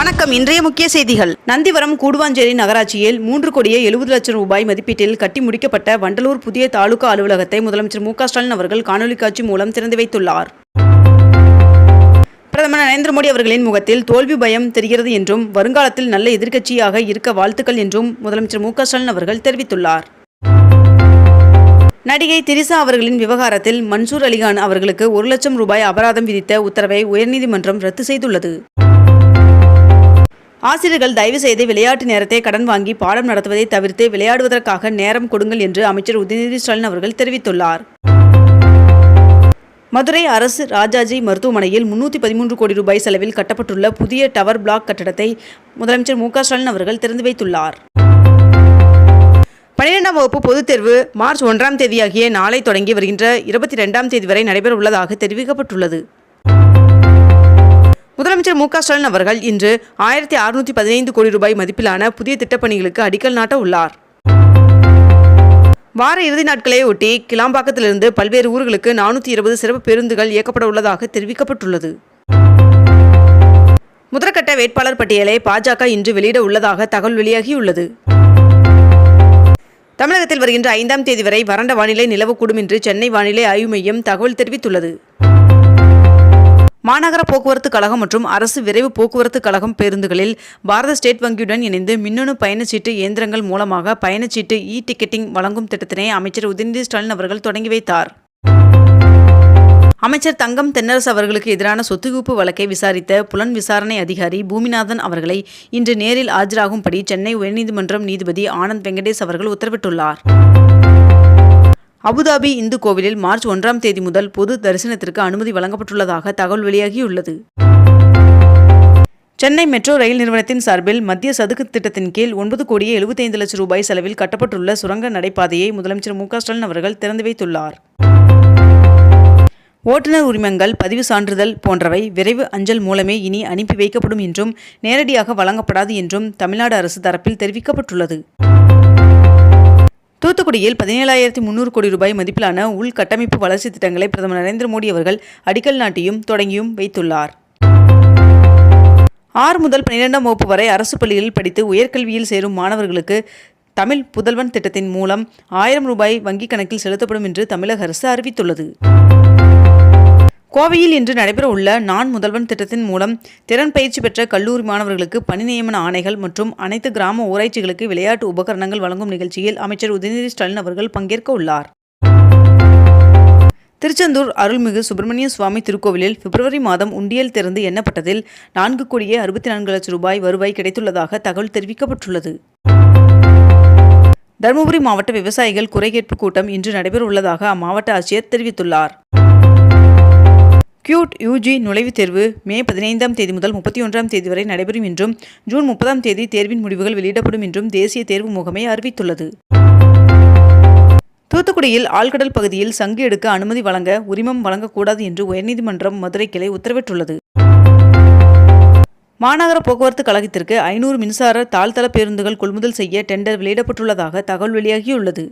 வணக்கம். இன்றைய முக்கிய செய்திகள். நந்திவரம் கூடுவாஞ்சேரி நகராட்சியில் மூன்று கோடியே எழுபது லட்சம் ரூபாய் மதிப்பீட்டில் கட்டி முடிக்கப்பட்ட வண்டலூர் புதிய தாலுகா அலுவலகத்தை முதலமைச்சர் மு ஸ்டாலின் அவர்கள் காணொலி காட்சி மூலம் திறந்து வைத்துள்ளார். பிரதமர் நரேந்திர மோடி அவர்களின் முகத்தில் தோல்வி பயம் தெரிகிறது என்றும் வருங்காலத்தில் நல்ல எதிர்க்கட்சியாக இருக்க வாழ்த்துக்கள் என்றும் முதலமைச்சர் மு ஸ்டாலின் அவர்கள் தெரிவித்துள்ளார். நடிகை திரிசா அவர்களின் விவகாரத்தில் மன்சூர் அலிகான் அவர்களுக்கு ஒரு லட்சம் ரூபாய் அபராதம் விதித்த உத்தரவை உயர்நீதிமன்றம் ரத்து செய்துள்ளது. ஆசிரியர்கள் தயவு செய்து விளையாட்டு நேரத்தை கடன் வாங்கி பாடம் நடத்துவதை தவிர்த்து விளையாடுவதற்காக நேரம் கொடுங்கள் என்று அமைச்சர் உதயநிதி ஸ்டாலின் அவர்கள் தெரிவித்துள்ளார். மதுரை அரசு ராஜாஜி மருத்துவமனையில் முன்னூற்றி பதிமூன்று கோடி ரூபாய் செலவில் கட்டப்பட்டுள்ள புதிய டவர் பிளாக் கட்டடத்தை முதலமைச்சர் மு ஸ்டாலின் அவர்கள் திறந்து வைத்துள்ளார். பனிரெண்டாம் வகுப்பு பொதுத் தேர்வு மார்ச் ஒன்றாம் தேதியாகிய நாளை தொடங்கி வருகின்ற இருபத்தி ரெண்டாம் தேதி வரை நடைபெற உள்ளதாக தெரிவிக்கப்பட்டுள்ளது. முதலமைச்சர் மு க ஸ்டாலின் அவர்கள் இன்று ஆயிரத்தி அறுநூற்றி பதினைந்து கோடி ரூபாய் மதிப்பிலான புதிய திட்டப்பணிகளுக்கு அடிக்கல் நாட்ட உள்ளார் வார இறுதி நாட்களை ஒட்டி கிளாம்பாக்கத்திலிருந்து பல்வேறு ஊர்களுக்கு நானூற்றி இருபது சிறப்பு பேருந்துகள் இயக்கப்பட உள்ளதாக தெரிவிக்கப்பட்டுள்ளது. முதற்கட்ட வேட்பாளர் பட்டியலை பாஜக இன்று வெளியிட உள்ளதாக தகவல் வெளியாகியுள்ளது. தமிழகத்தில் வருகின்ற ஐந்தாம் தேதி வரை வறண்ட வானிலை நிலவக்கூடும் என்று சென்னை வானிலை ஆய்வு மையம் தகவல் தெரிவித்துள்ளது. மாநகர போக்குவரத்து கழகம் மற்றும் அரசு விரைவு போக்குவரத்து கழகம் பேருந்துகளில் பாரத ஸ்டேட் வங்கியுடன் இணைந்து மின்னணு பயணச்சீட்டு இயந்திரங்கள் மூலமாக பயணச்சீட்டு இ டிக்கெட்டிங் வழங்கும் திட்டத்தினை அமைச்சர் உதயநிதி ஸ்டாலின் அவர்கள் தொடங்கி வைத்தார். அமைச்சர் தங்கம் தென்னரசு அவர்களுக்கு எதிரான சொத்துகுப்பு வழக்கை விசாரித்த புலன் விசாரணை அதிகாரி பூமிநாதன் அவர்களை இன்று நேரில் ஆஜராகும்படி சென்னை உயர்நீதிமன்றம் நீதிபதி ஆனந்த் வெங்கடேஷ் அவர்கள் உத்தரவிட்டுள்ளார். அபுதாபி இந்து கோவிலில் மார்ச் ஒன்றாம் தேதி முதல் பொது தரிசனத்திற்கு அனுமதி வழங்கப்பட்டுள்ளதாக தகவல் வெளியாகியுள்ளது. சென்னை மெட்ரோ ரயில் நிறுவனத்தின் சார்பில் மத்திய சதுக்கு திட்டத்தின் கீழ் ஒன்பது கோடியே எழுபத்தைந்து லட்சம் ரூபாய் செலவில் கட்டப்பட்டுள்ள சுரங்க நடைபாதையை முதலமைச்சர் மு ஸ்டாலின் அவர்கள் திறந்து வைத்துள்ளார். ஓட்டுநர் உரிமங்கள் பதிவு சான்றிதழ் போன்றவை விரைவு அஞ்சல் மூலமே இனி அனுப்பி வைக்கப்படும் என்றும் நேரடியாக வழங்கப்படாது என்றும் தமிழ்நாடு அரசு தரப்பில் தெரிவிக்கப்பட்டுள்ளது. தூத்துக்குடியில் பதினேழாயிரத்தி முன்னூறு கோடி ரூபாய் மதிப்பிலான உள்கட்டமைப்பு வளர்ச்சி திட்டங்களை பிரதமர் நரேந்திர மோடி அவர்கள் அடிக்கல் நாட்டியும் தொடங்கியும் வைத்துள்ளார். ஆறு முதல் பன்னிரெண்டாம் வகுப்பு வரை அரசு பள்ளிகளில் படித்து உயர்கல்வியில் சேரும் மாணவர்களுக்கு தமிழ் புதல்வன் திட்டத்தின் மூலம் ஆயிரம் ரூபாய் வங்கிக் கணக்கில் செலுத்தப்படும் என்று தமிழக அரசு அறிவித்துள்ளது. கோவையில் இன்று நடைபெறவுள்ள நான் முதல்வன் திட்டத்தின் மூலம் திறன் பயிற்சி பெற்ற கல்லூரி மாணவர்களுக்கு பணி நியமன ஆணைகள் மற்றும் அனைத்து கிராம ஊராட்சிகளுக்கு விளையாட்டு உபகரணங்கள் வழங்கும் நிகழ்ச்சியில் அமைச்சர் உதயநிதி ஸ்டாலின் அவர்கள் பங்கேற்க உள்ளார். திருச்செந்தூர் அருள்மிகு சுப்பிரமணிய சுவாமி திருக்கோவிலில் பிப்ரவரி மாதம் உண்டியல் திறந்து எண்ணப்பட்டதில் நான்கு கோடியே அறுபத்தி நான்கு லட்சம் ரூபாய் வருவாய் கிடைத்துள்ளதாக தகவல் தெரிவிக்கப்பட்டுள்ளது. தருமபுரி மாவட்ட விவசாயிகள் குறைகேட்பு கூட்டம் இன்று நடைபெறவுள்ளதாக அம்மாவட்ட ஆட்சியர் தெரிவித்துள்ளார். கியூட் யூஜி நுழைவுத் தேர்வு மே பதினைந்தாம் தேதி முதல் முப்பத்தி ஒன்றாம் தேதி வரை நடைபெறும் என்றும் ஜூன் முப்பதாம் தேதி தேர்வின் முடிவுகள் வெளியிடப்படும் என்றும் தேசிய தேர்வு முகமை அறிவித்துள்ளது. தூத்துக்குடியில் ஆழ்கடல் பகுதியில் சங்கு எடுக்க அனுமதி வழங்க உரிமம் வழங்கக்கூடாது என்று உயர்நீதிமன்றம் மதுரை கிளை உத்தரவிட்டுள்ளது. மாநகர போக்குவரத்து கழகத்திற்கு ஐநூறு மின்சார தாழ்தள பேருந்துகள் கொள்முதல் செய்ய டெண்டர் வெளியிடப்பட்டுள்ளதாக தகவல் வெளியாகியுள்ளது.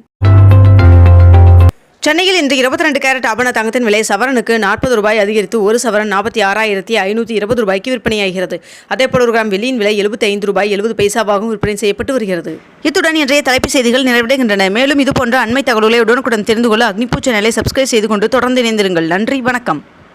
சென்னையில் இன்று இருபத்தி ரெண்டு கேரட் ஆபண தங்கத்தின் விலை சவரனுக்கு நாற்பது ரூபாய் அதிகரித்து ஒரு சவரன் நாற்பத்தி ஆறாயிரத்தி ஐநூற்றி இருபது ரூபாய்க்கு விற்பனையாகிறது. அதேபோல் ஒரு கிராம் வெள்ளியின் விலை எழுபத்தி ஐந்து ரூபாய் எழுபது பைசாவாகவும் விற்பனை செய்யப்பட்டு வருகிறது. இத்துடன் இன்றைய தலைப்புச் செய்திகள் நிறைவடைகின்றன. மேலும் இதுபோன்ற அண்மை தகவல்களை உடனுக்குடன் தெரிந்து கொள்ள அக்னிபூச்ச நிலை சப்ஸ்கிரைப் செய்து கொண்டு தொடர்ந்து இணைந்திருங்கள். நன்றி வணக்கம்.